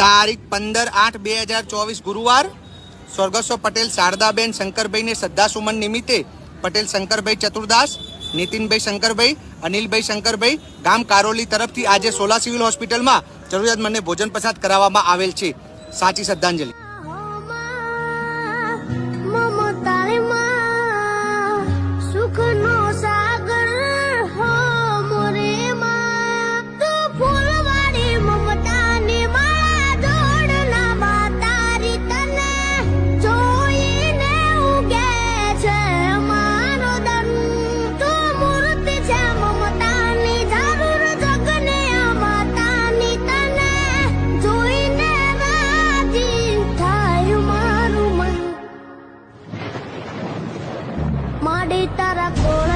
તારીખ પંદર આઠ બે હજાર ચોવીસ ગુરુવાર સ્વર્ગસ્વ પટેલ શારદાબેન શંકરભાઈને શ્રદ્ધાસુમન નિમિત્તે પટેલ શંકરભાઈ ચતુર્દાસ, નીતિનભાઈ શંકરભાઈ, અનિલભાઈ શંકરભાઈ ગામ કારોલી તરફથી આજે સોલા સિવિલ હોસ્પિટલમાં જરૂરિયાતમંદને ભોજન પ્રસાદ કરાવવામાં આવેલ છે. સાચી શ્રદ્ધાંજલિ. ಮಾಡಿ ಕೋ